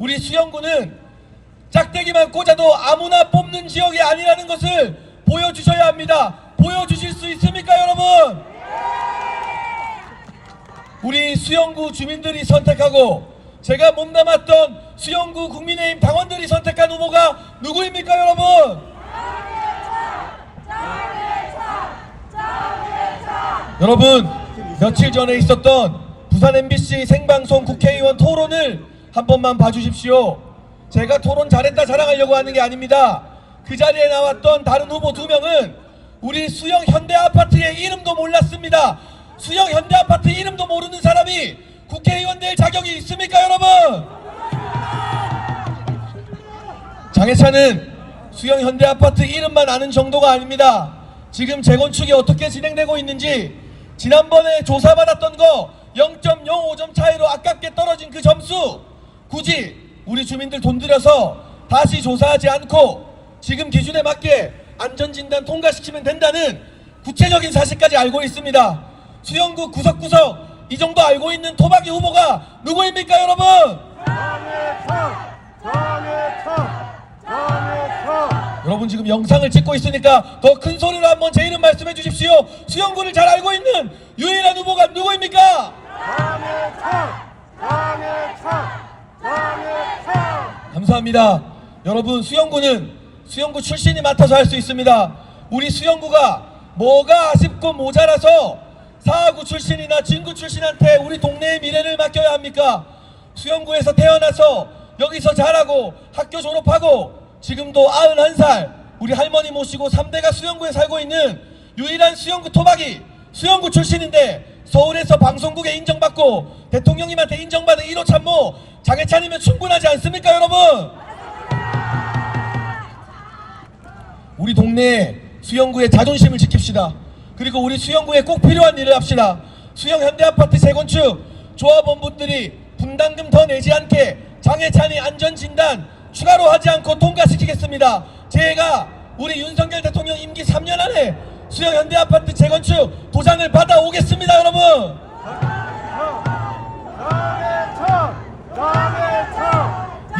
우리 수영구는 짝대기만 꽂아도 아무나 뽑는 지역이 아니라는 것을 보여주셔야 합니다. 보여주실 수 있습니까, 여러분? 우리 수영구 주민들이 선택하고 제가 몸담았던 수영구 국민의힘 당원들이 선택한 후보가 누구입니까, 여러분? 여러분 며칠 전에 있었던 부산 MBC 생방송 국회의원 토론을 한 번만 봐주십시오. 제가 토론 잘했다 자랑하려고 하는 게 아닙니다. 그 자리에 나왔던 다른 후보 두 명은 우리 수영 현대 아파트의 이름도 몰랐습니다. 수영 현대 아파트 이름도 모르는 사람이 국회의원 될 자격이 있습니까, 여러분? 장해찬은 수영 현대 아파트 이름만 아는 정도가 아닙니다. 지금 재건축이 어떻게 진행되고 있는지 지난번에 조사받았던 거 0.05점 차이로 아깝게 떨어진 그 점수 굳이 우리 주민들 돈 들여서 다시 조사하지 않고 지금 기준에 맞게 안전진단 통과시키면 된다는 구체적인 사실까지 알고 있습니다. 수영구 구석구석 이 정도 알고 있는 토박이 후보가 누구입니까 여러분? 여러분 지금 영상을 찍고 있으니까 더 큰 소리로 한번 제 이름 말씀해 주십시오. 수영구를 잘 알고 있는 유일한 후보가 누구입니까? 장해찬! 장해찬! 감사합니다. 여러분 수영구는 수영구 출신이 맡아서 할 수 있습니다. 우리 수영구가 뭐가 아쉽고 모자라서 사하구 출신이나 진구 출신한테 우리 동네의 미래를 맡겨야 합니까? 수영구에서 태어나서 여기서 자라고 학교 졸업하고 지금도 91살 우리 할머니 모시고 3대가 수영구에 살고 있는 유일한 수영구 토박이 수영구 출신인데 서울에서 방송국에 인정받고 대통령님한테 인정받은 1호 참모 장해찬이면 충분하지 않습니까 여러분? 우리 동네 수영구의 자존심을 지킵시다. 그리고 우리 수영구에 꼭 필요한 일을 합시다. 수영 현대아파트 재건축 조합원분들이 분담금 더 내지 않게 장해찬이 안전진단 추가로 하지 않고 통과시키겠습니다. 제가 우리 윤석열 대통령 임기 3년 안에 수영 현대 아파트 재건축 도장을 받아오겠습니다, 여러분.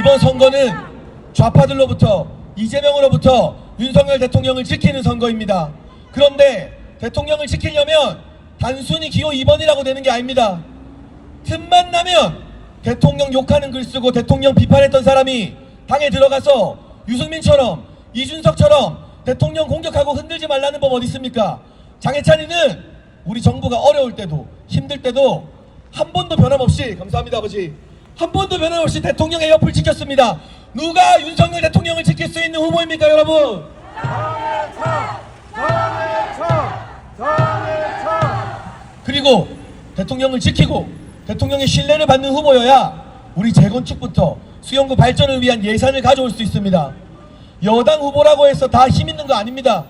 이번 선거는 좌파들로부터 이재명으로부터 윤석열 대통령을 지키는 선거입니다. 그런데 대통령을 지키려면 단순히 기호 2번이라고 되는 게 아닙니다. 틈만 나면 대통령 욕하는 글 쓰고 대통령 비판했던 사람이 당에 들어가서 유승민처럼 이준석처럼 대통령 공격하고 흔들지 말라는 법 어디 있습니까? 장해찬이는 우리 정부가 어려울 때도 힘들 때도 한 번도 변함없이 감사합니다 아버지 한 번도 변함없이 대통령의 옆을 지켰습니다. 누가 윤석열 대통령을 지킬 수 있는 후보입니까 여러분? 장해찬! 장해찬! 장해찬! 그리고 대통령을 지키고 대통령의 신뢰를 받는 후보여야 우리 재건축부터 수영구 발전을 위한 예산을 가져올 수 있습니다. 여당 후보라고 해서 다 힘 있는 거 아닙니다.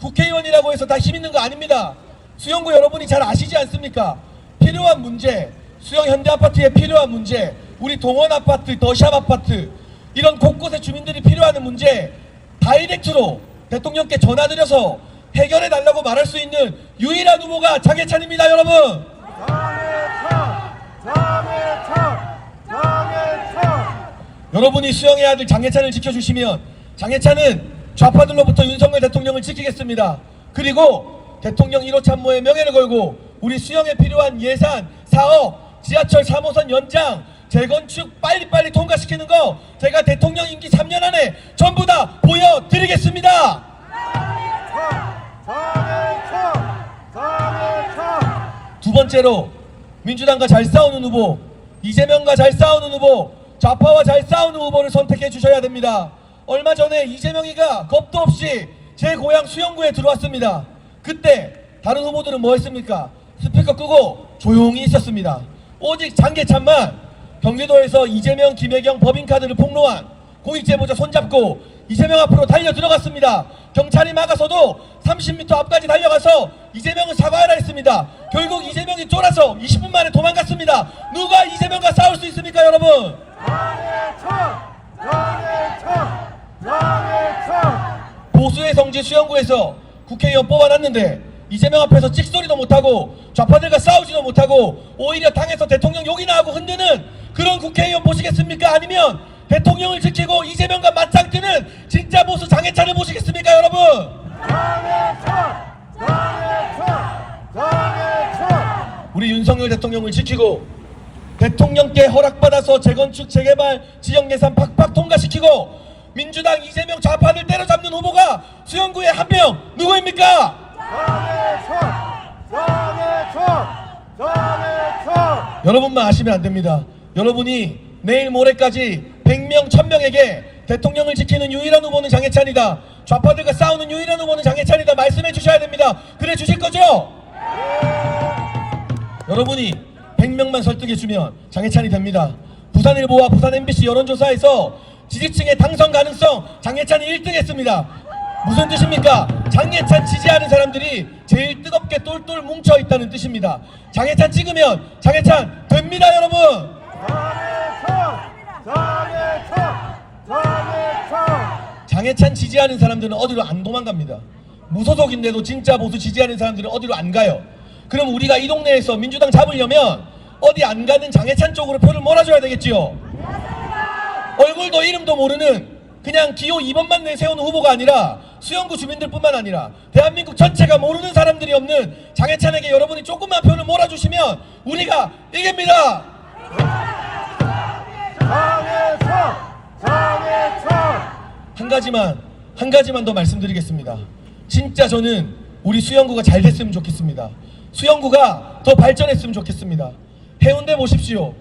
국회의원이라고 해서 다 힘 있는 거 아닙니다. 수영구 여러분이 잘 아시지 않습니까? 필요한 문제, 수영 현대 아파트에 필요한 문제, 우리 동원 아파트, 더샵 아파트 이런 곳곳에 주민들이 필요하는 문제 다이렉트로 대통령께 전화드려서 해결해 달라고 말할 수 있는 유일한 후보가 장해찬입니다, 여러분. 장해찬! 장해찬! 장해찬! 여러분이 수영의 아들 장해찬을 지켜주시면 장해찬은 좌파들로부터 윤석열 대통령을 지키겠습니다. 그리고 대통령 1호 참모의 명예를 걸고 우리 수영에 필요한 예산, 사업, 지하철 3호선 연장, 재건축 빨리빨리 통과시키는 거 제가 대통령 임기 3년 안에 전부 다 보여드리겠습니다. 두 번째로 민주당과 잘 싸우는 후보, 이재명과 잘 싸우는 후보, 좌파와 잘 싸우는 후보를 선택해 주셔야 됩니다. 얼마 전에 이재명이가 겁도 없이 제 고향 수영구에 들어왔습니다. 그때 다른 후보들은 뭐 했습니까? 스피커 끄고 조용히 있었습니다. 오직 장계찬만 경기도에서 이재명, 김혜경 법인카드를 폭로한 공익제보자 손잡고 이재명 앞으로 달려 들어갔습니다. 경찰이 막아서도 30m 앞까지 달려가서 이재명은 사과하라 했습니다. 결국 이재명이 쫄아서 20분 만에 도망갔습니다. 누가 이재명과 싸울 수 있습니까, 여러분? 장해찬! 장해찬! 보수의 성지 수영구에서 국회의원 뽑아놨는데 이재명 앞에서 찍소리도 못하고 좌파들과 싸우지도 못하고 오히려 당에서 대통령 욕이나 하고 흔드는 그런 국회의원 보시겠습니까? 아니면 대통령을 지키고 이재명과 맞짱 뜨는 진짜 보수 장해찬을 모시겠습니까 여러분? 장해찬! 장해찬! 장해찬! 우리 윤석열 대통령을 지키고 대통령께 허락받아서 재건축 재개발 지역 예산 팍팍 통과시키고 민주당 이재명 좌파들 때려잡는 후보가 수영구에 한 명 누구입니까? 장해찬! 장해찬! 여러분만 아시면 안 됩니다. 여러분이 내일 모레까지 100명, 1000명에게 대통령을 지키는 유일한 후보는 장해찬이다. 좌파들과 싸우는 유일한 후보는 장해찬이다. 말씀해 주셔야 됩니다. 그래 주실 거죠? 여러분이 100명만 설득해 주면 장해찬이 됩니다. 부산일보와 부산 MBC 여론조사에서 지지층의 당선 가능성 장해찬이 1등 했습니다. 무슨 뜻입니까? 장해찬 지지하는 사람들이 제일 뜨겁게 똘똘 뭉쳐 있다는 뜻입니다. 장해찬 찍으면 장해찬 됩니다, 여러분. 장해찬! 장해찬! 장해찬! 장해찬 지지하는 사람들은 어디로 안 도망갑니다. 무소속인데도 진짜 보수 지지하는 사람들은 어디로 안 가요. 그럼 우리가 이 동네에서 민주당 잡으려면 어디 안 가는 장해찬 쪽으로 표를 몰아줘야 되겠지요. 얼굴도 이름도 모르는 그냥 기호 2번만 내세우는 후보가 아니라 수영구 주민들뿐만 아니라 대한민국 전체가 모르는 사람들이 없는 장해찬에게 여러분이 조금만 표를 몰아주시면 우리가 이깁니다. 장해찬! 장해찬! 한 가지만 한 가지만 더 말씀드리겠습니다. 진짜 저는 우리 수영구가 잘 됐으면 좋겠습니다. 수영구가 더 발전했으면 좋겠습니다. 해운대 보십시오.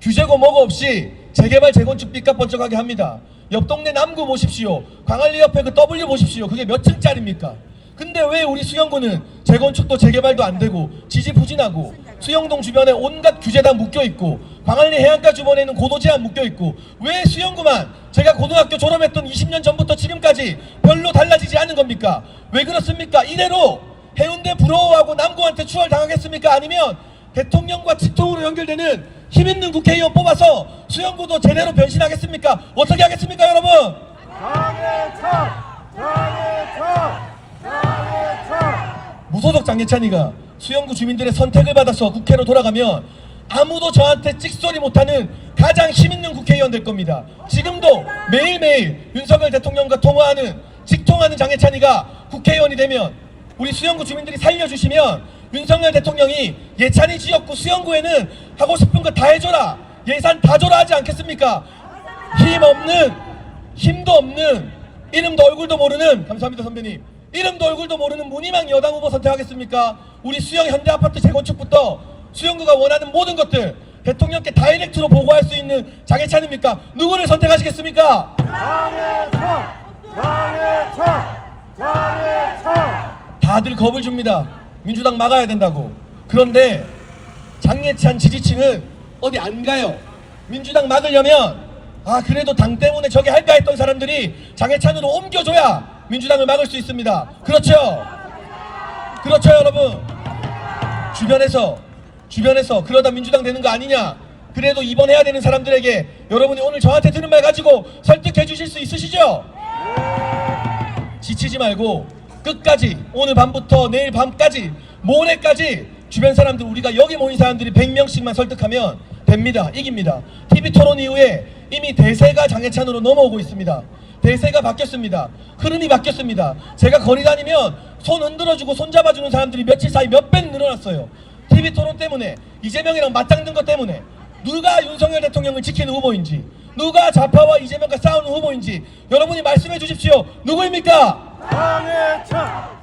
규제고 뭐고 없이 재개발 재건축 빚값 번쩍하게 합니다. 옆 동네 남구 보십시오. 광안리 옆에 그 W 보십시오. 그게 몇 층짜리입니까? 근데 왜 우리 수영구는 재건축도 재개발도 안 되고 지지부진하고 수영동 주변에 온갖 규제 다 묶여 있고 광안리 해안가 주변에는 고도 제한 묶여 있고 왜 수영구만 제가 고등학교 졸업했던 20년 전부터 지금까지 별로 달라지지 않은 겁니까? 왜 그렇습니까? 이대로 해운대 부러워하고 남구한테 추월 당하겠습니까? 아니면 대통령과 직통으로 연결되는 힘 있는 국회의원 뽑아서 수영구도 제대로 변신하겠습니까? 어떻게 하겠습니까, 여러분? 장해찬! 장해찬! 장해찬! 무소속 장예찬이가 수영구 주민들의 선택을 받아서 국회로 돌아가면 아무도 저한테 찍소리 못하는 가장 힘 있는 국회의원 될 겁니다. 지금도 매일매일 윤석열 대통령과 통화하는 직통하는 장예찬이가 국회의원이 되면 우리 수영구 주민들이 살려주시면 윤석열 대통령이 예찬이 지역구 수영구에는 하고 싶은 거 다 해줘라 예산 다 줘라 하지 않겠습니까? 힘 없는 힘도 없는 이름도 얼굴도 모르는 감사합니다 선배님 이름도 얼굴도 모르는 무늬망 여당 후보 선택하겠습니까? 우리 수영 현대아파트 재건축부터 수영구가 원하는 모든 것들 대통령께 다이렉트로 보고할 수 있는 장애찬입니까? 누구를 선택하시겠습니까? 장해찬! 장해찬! 장해찬! 다들 겁을 줍니다. 민주당 막아야 된다고. 그런데 장예찬 지지층은 어디 안 가요. 민주당 막으려면 아 그래도 당 때문에 저게 할까 했던 사람들이 장예찬으로 옮겨줘야 민주당을 막을 수 있습니다. 그렇죠? 그렇죠 여러분? 주변에서 주변에서 그러다 민주당 되는 거 아니냐? 그래도 이번 해야 되는 사람들에게 여러분이 오늘 저한테 들은 말 가지고 설득해 주실 수 있으시죠? 지치지 말고 끝까지 오늘 밤부터 내일 밤까지 모레까지 주변 사람들 우리가 여기 모인 사람들이 100명씩만 설득하면 됩니다. 이깁니다. TV 토론 이후에 이미 대세가 장애찬으로 넘어오고 있습니다. 대세가 바뀌었습니다. 흐름이 바뀌었습니다. 제가 거리 다니면 손 흔들어주고 손 잡아주는 사람들이 며칠 사이 몇 배 늘어났어요. TV 토론 때문에 이재명이랑 맞짱든 것 때문에 누가 윤석열 대통령을 지키는 후보인지 누가 좌파와 이재명과 싸우는 후보인지 여러분이 말씀해 주십시오. 누구입니까? 장해찬!